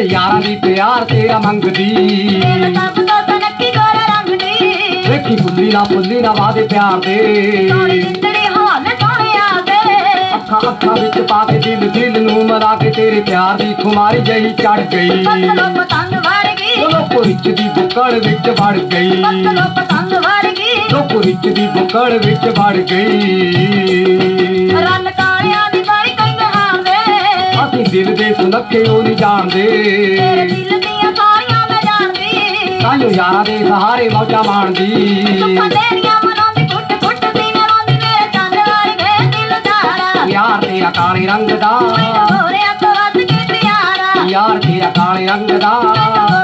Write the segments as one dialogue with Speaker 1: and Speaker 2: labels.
Speaker 1: ਯਾਰਾਂ ਦੀ ਪਿਆਰ ਤੇਰਾ ਮੰਗਦੀ। ਵੇਖੀ ਫੁੱਲੀ ਨਾ ਫੁੱਲੀ ਨਾ ਵਾਦੇ ਪਿਆਰ ਦੇ। ਅੱਖਾਂ ਅੱਖਾਂ ਵਿੱਚ ਪਾ ਕੇ ਦਿਲ ਦਿਲ ਨੂੰ ਮਰਾ ਕੇ ਤੇਰੇ ਪਿਆਰ ਦੀ ਖੁਮਾਰੀ ਜਹੀ ਚੜ ਗਈ। ਲੋਕੋ ਰਿਚ ਦੀ ਬੁੱਕੜ ਵਿੱਚ ਵੜ ਗਈ। ਲੋਕੋ ਰਿਚ ਦੀ ਬੁੱਕੜ ਵਿੱਚ ਵੜ ਗਈ।
Speaker 2: ਰੰਨ
Speaker 1: ਦਿਲ ਦੇ ਸੁਨੱਖੇ ਉਹ ਨਹੀਂ ਜਾਣਦੇ
Speaker 2: ਦਿਲ ਦੀਆਂ ਸਾਰੀਆਂ ਮੈਂ ਜਾਣਦੀ।
Speaker 1: ਤਾਂਯੋ ਯਾਰਾਂ ਦੇ ਸਹਾਰੇ ਮੌਜਾਂ ਮਾਣਦੀ।
Speaker 2: ਸੁੱਖਾਂ ਤੇਰੀਆਂ ਮਨਾਂ ਦੀ ਕੁੱਟ ਕੁੱਟ ਦੀ ਮਰਾਂਦੀ ਮੇਰੇ ਚੰਨ ਵਰਗੇ ਦਿਲ ਦਾਰਾ।
Speaker 1: ਯਾਰ ਤੇਰਾ ਕਾਲੇ ਰੰਗ ਦਾ।
Speaker 2: ਵੱਧ ਕੇ ਪਿਆਰਾ।
Speaker 1: ਯਾਰ ਤੇਰਾ ਕਾਲੇ ਰੰਗ ਦਾ।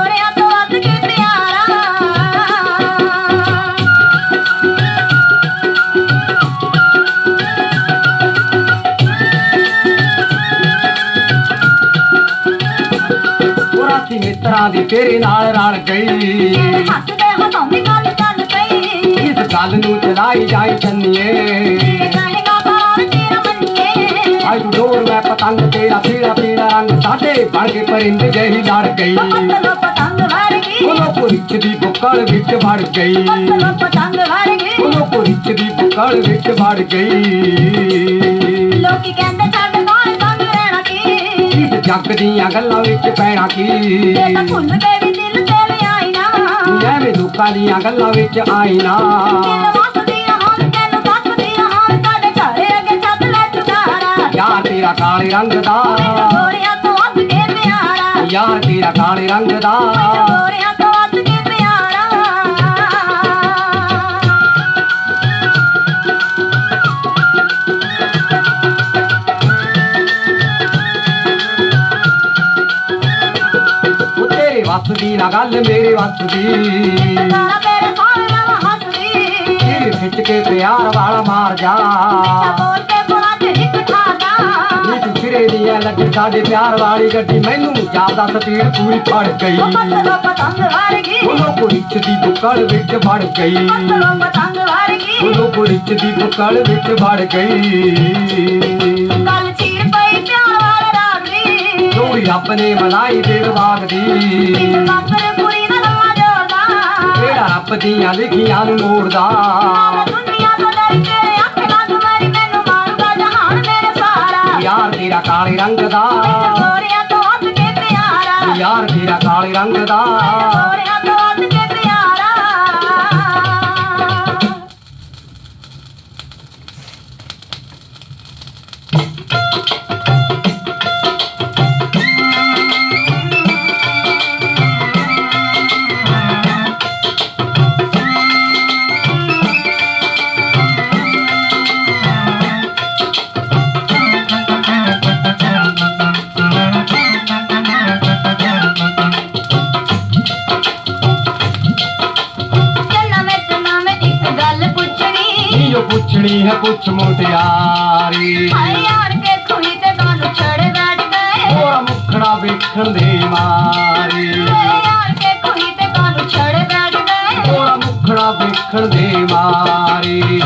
Speaker 1: ਰਾਤੀ ਮਿੱਤਰਾਂ ਦੀ ਤੇਰੇ ਨਾਲ ਰਲ ਗਈ।
Speaker 2: ਹੱਸਦੇ ਹਸਾਉਂਦੀ ਗੱਲ ਚੱਲ ਪਈ।
Speaker 1: ਇਸ ਗੱਲ ਨੂੰ ਚਲਾਈ ਜਾਈ ਚੰਨੀਏ
Speaker 2: ਤੇਰੇ ਕਹੇਗਾ ਕਰਾਰ ਤੇਰਾ ਮੰਨੀਏ।
Speaker 1: ਆਈ ਡੋਰ ਮੈਂ ਪਤੰਗ ਤੇਰਾ ਪੀੜਾ ਪੀੜਾ ਰੰਗ ਸਾਡੇ ਬਣ ਕੇ ਪਰਿੰਦ ਜਹੀ ਲੜ ਗਈ।
Speaker 2: ਪਤਲੋ ਪਤੰਗ ਵਰਗੀ
Speaker 1: ਉਹਨੋਂ ਪੁਰਿਚ ਦੀ ਬੁੱਕਲ ਵਿੱਚ ਵੜ ਗਈ।
Speaker 2: ਪਤੰਗ
Speaker 1: ਉਹਨੋਂ ਪੁਰਿਚ ਦੀ ਬੁੱਕਲ ਵਿੱਚ ਵੜ ਗਈ।
Speaker 2: ਲੋਕੀ ਕਹਿੰਦੇ
Speaker 1: ਜੱਗ ਦੀਆਂ ਗੱਲਾਂ ਵਿੱਚ ਪੈਣਾ ਕੀ?
Speaker 2: ਤਾਂ ਭੁੱਲ ਕੇ ਵੀ ਦਿਲ ਤੇ ਲਿਆਈ ਨਾ
Speaker 1: ਐਵੇਂ ਲੋਕਾਂ ਦੀਆਂ ਗੱਲਾਂ ਵਿੱਚ ਆਈ ਨਾ
Speaker 2: ਦਿਲ ਵਸਦੀ ਰਹਾਂ ਤੈਨੂੰ ਤੱਕਦੀ ਰਹਾਂ ਸਾਡੇ ਘਰੇ ਅੱਗੇ ਛੱਤ ਲੈ ਚੁਕਾਰਾ।
Speaker 1: ਯਾਰ ਤੇਰਾ ਕਾਲੇ ਰੰਗ ਦਾ।
Speaker 2: ਗੋਰਿਆਂ ਤੋਂ ਵੱਧ ਕੇ ਪਿਆਰਾ।
Speaker 1: ਯਾਰ ਤੇਰਾ ਕਾਲੇ ਰੰਗ ਦਾ।
Speaker 2: ਗੋਰਿਆਂ ਤੋਂ ਵੱਧ ਕੇ
Speaker 1: ਵੱਸ ਦੀ ਨਾ ਗੱਲ ਮੇਰੇ ਵੱਸ ਦੀ।
Speaker 2: ਤਾਰਾ ਤੇਰੇ ਸਾਹਮਣੇ ਮੈਂ ਹੱਸਦੀ।
Speaker 1: ਤੇਰੇ ਖਿੱਚ ਕੇ ਪਿਆਰ ਵਾਲਾ ਮਾਰ ਜਾ।
Speaker 2: ਤਾਂ ਬੋਲ ਕੇ ਬੁਲਾ ਤੇ ਇੱਕ ਠਾਦਾ
Speaker 1: ਨੀ ਤੂੰ ਸਿਰੇ ਦੀਆਂ ਲੱਗੀ ਸਾਡੇ ਪਿਆਰ ਵਾਲੀ ਗੱਡੀ। ਮੈਨੂੰ ਜਾਪਦਾ ਸਪੀਡ ਪੂਰੀ ਫੜ ਗਈ।
Speaker 2: ਪਤਲੋ ਪਤੰਗ ਵਰਗੀ
Speaker 1: ਉਹਨੋਂ ਪੁਰਿਚ ਦੀ ਬੁੱਕਲ ਵਿੱਚ ਵੜ ਗਈ।
Speaker 2: ਪਤਲੋ ਪਤੰਗ ਵਰਗੀ
Speaker 1: ਉਹਨੋਂ ਪੁਰਿਚ ਦੀ ਬੁੱਕਲ ਵਿੱਚ ਵੜ ਗਈ। ਜੋੜੀ ਰੱਬ ਨੇ ਮਲਾਈ ਦੇ
Speaker 2: ਇੱਕ
Speaker 1: ਦੀ। ਕਿਹੜਾ ਰੱਬ ਦੀਆਂ ਲਿਖੀਆਂ ਨੂੰ ਮੋੜਦਾ?
Speaker 2: ਮੈਂ ਦੁਨੀਆ ਤੋਂ ਡਰ ਕੇ ਅੱਖ ਲੱਗ ਮਰੀ ਮੈਨੂੰ ਮਾਰੂਗਾ ਜਹਾਨ ਮੇਰੇ ਸਾਰਾ
Speaker 1: ਯਾਰ ਤੇਰਾ ਕਾਲੇ ਰੰਗ ਦਾ ਯਾਰ ਤੇਰਾ ਕਾਲੇ ਰੰਗ ਦਾ। ਨੀ ਜੋ ਪੁੱਛਣੀ ਹੈ ਪੁੱਛ ਮੁਟਿਆਰੀ।
Speaker 2: ਹਾਏ ਯਾਰ ਕੇ ਖੁਹੀ ਤੇ ਤੁਹਾਨੂੰ ਛੜ ਬੈਠ ਗਏ।
Speaker 1: ਹੋਰਾ ਮੁਖੜਾ ਵੇਖਣ ਦੇ ਮਾਰੀ।
Speaker 2: ਯਾਰ ਕੇ ਖੁਹੀ ਤੇ ਤੁਹਾਨੂੰ ਛੜ ਬੈਠ ਗਏ।
Speaker 1: ਹੋਰਾ ਮੁਖੜਾ ਵੇਖਣ ਦੇ ਮਾਰੀ।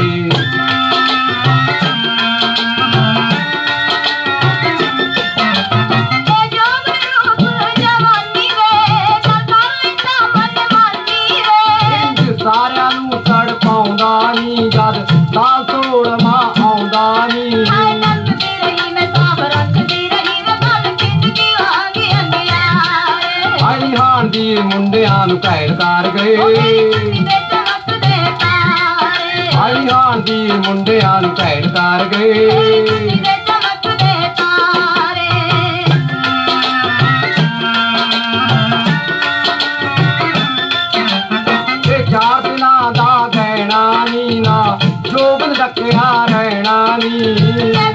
Speaker 1: ਕਹਿਰ ਕਰ। ਗਏ ਆਈ ਹਾਣ ਦੀ ਮੁੰਡਿਆਂ ਨੂੰ ਕਹਿਰ ਕਰ। ਗਏ
Speaker 2: ਚੁੰਨੀ ਦੇ
Speaker 1: ਜੋਬਨ ਰੱਖਿਆ ਰਹਿਣਾ ਨੀ।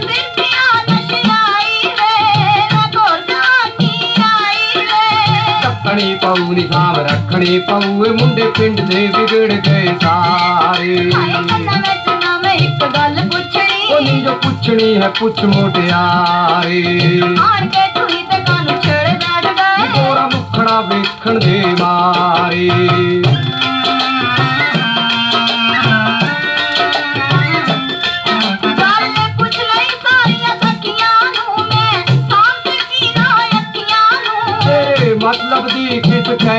Speaker 1: ਰੱਖਣੀ ਪਊ ਨੀ ਸਾਂਭ ਰੱਖਣੀ ਪਊ ਇਹ ਮੁੰਡੇ ਪਿੰਡ ਦੇ ਵਿਗੜ ਗਏ ਸਾਰੇ।
Speaker 2: ਮੈਂ ਇੱਕ ਗੱਲ
Speaker 1: ਉਹ
Speaker 2: ਪੁੱਛਣੀ
Speaker 1: ਨੀ ਜੋ ਪੁੱਛਣੀ ਹੈ ਪੁੱਛ ਮੋਟਿਆਰੇ।
Speaker 2: ਆਣ ਕੇ ਤੁਹੀ ਤੇ ਕਾਨੂੰ ਛੇੜ ਬੈਠ ਗਏ।
Speaker 1: ਕੋਰਾ ਮੁਖੜਾ ਵੇਖਣ ਦੇ ਮਾਰੇ।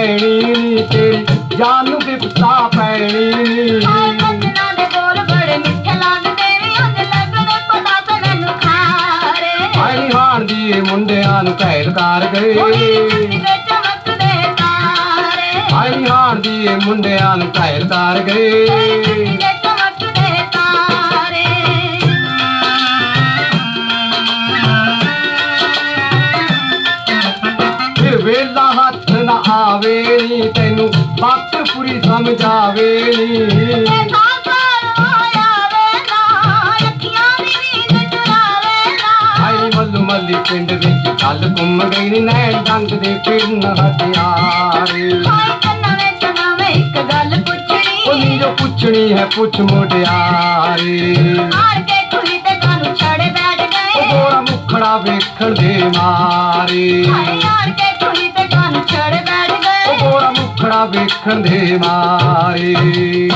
Speaker 2: ਤੇ ਮੈਨੂੰ ਖਾਰੇ
Speaker 1: ਆਈ ਹਾਣ ਦੀ ਮੁੰਡਿਆਂ ਨੂੰ ਕੈਦ ਕਰ ਗਏ
Speaker 2: ਤਾਰੇ।
Speaker 1: ਆਈ ਹਾਣ ਦੀ ਮੁੰਡਿਆਂ ਨੂੰ ਕੈਦ ਕਰ
Speaker 2: ਤੇਰੀ
Speaker 1: ਗਏ
Speaker 2: ਤਾਰੇ।
Speaker 1: ਵੇਲਾ ਹੱਥ ਨਾ ਆਵੇ ਨੀ ਤੈਨੂੰ ਵਕਤ ਪੂਰੀ ਸਮਝਾਵੇ ਨੀ। ਮੱਲੂ ਪਿੰਡ ਵਿੱਚ ਕੱਲ ਘੁੰਮ ਗਈ ਨੀ ਨੈਣ ਡੰਗ ਦੇ ਪਿੰਨ ਹਥਿਆਰੇ। ਉਹ
Speaker 2: ਪੁੱਛਣੀ
Speaker 1: ਨੀਰੋ ਪੁੱਛਣੀ ਹੈ ਪੁੱਛ ਮੁਟਿਆਰੇ।
Speaker 2: ਆੜ ਕੇ ਕੁੜੀ ਤੇ ਕਾਨੂੰ ਛੜੇ ਬੈਠ
Speaker 1: ਉਹ
Speaker 2: ਗਏ
Speaker 1: ਗੋਰਾ ਮੁਖੜਾ ਵੇਖਣ ਦੇ ਮਾਰੇ।
Speaker 2: ਹਾਏ ਤੇ ਕਾਨੂੰ ਛੜੇ
Speaker 1: ਵੇਖਣ ਦੇ ਮਾਰੇ।